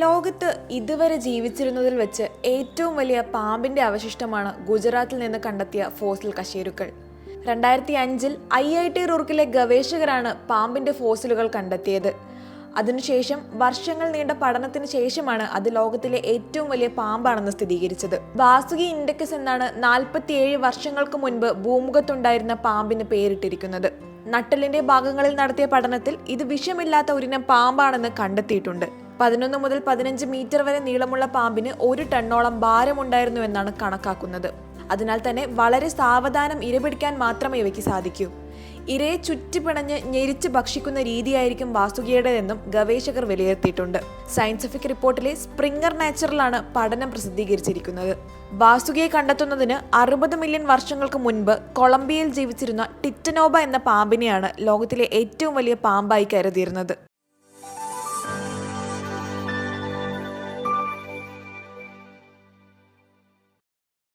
ലോകത്ത് ഇതുവരെ ജീവിച്ചിരുന്നതിൽ വെച്ച് ഏറ്റവും വലിയ പാമ്പിന്റെ അവശിഷ്ടമാണ് ഗുജറാത്തിൽ നിന്ന് കണ്ടെത്തിയ ഫോസിൽ കശേരുക്കൾ. രണ്ടായിരത്തി അഞ്ചിൽ ഐ ഐ ടി റൂർക്കിലെ ഗവേഷകരാണ് പാമ്പിന്റെ ഫോസിലുകൾ കണ്ടെത്തിയത്. അതിനുശേഷം വർഷങ്ങൾ നീണ്ട പഠനത്തിന് ശേഷമാണ് അത് ലോകത്തിലെ ഏറ്റവും വലിയ പാമ്പാണെന്ന് സ്ഥിരീകരിച്ചത്. വാസുകി ഇൻഡക്കസ് എന്നാണ് നാൽപ്പത്തിയേഴ് വർഷങ്ങൾക്ക് മുൻപ് ഭൂമുഖത്തുണ്ടായിരുന്ന പാമ്പിന് പേരിട്ടിരിക്കുന്നത്. നട്ടലിന്റെ ഭാഗങ്ങളിൽ നടത്തിയ പഠനത്തിൽ ഇത് വിഷമില്ലാത്ത ഒരിനം പാമ്പാണെന്ന് കണ്ടെത്തിയിട്ടുണ്ട്. പതിനൊന്ന് മുതൽ പതിനഞ്ച് മീറ്റർ വരെ നീളമുള്ള പാമ്പിന് ഒരു ടണ്ണോളം ഭാരമുണ്ടായിരുന്നു എന്നാണ് കണക്കാക്കുന്നത്. അതിനാൽ തന്നെ വളരെ സാവധാനം ഇരപിടിക്കാൻ മാത്രമേ ഇവയ്ക്ക് സാധിക്കൂ. ഇരയെ ചുറ്റിപ്പിണഞ്ഞ് ഞെരിച്ച് ഭക്ഷിക്കുന്ന രീതിയായിരിക്കും വാസുകിയുടേതെന്നും ഗവേഷകർ വിലയിരുത്തിയിട്ടുണ്ട്. സയൻസിഫിക് റിപ്പോർട്ടിലെ സ്പ്രിംഗർ നാച്ചുറലാണ് പഠനം പ്രസിദ്ധീകരിച്ചിരിക്കുന്നത്. വാസുകിയെ കണ്ടെത്തുന്നതിന് അറുപത് മില്യൺ വർഷങ്ങൾക്ക് മുൻപ് കൊളംബിയയിൽ ജീവിച്ചിരുന്ന ടിറ്റനോബ എന്ന പാമ്പിനെയാണ് ലോകത്തിലെ ഏറ്റവും വലിയ പാമ്പായി കരുതിയിരുന്നത്.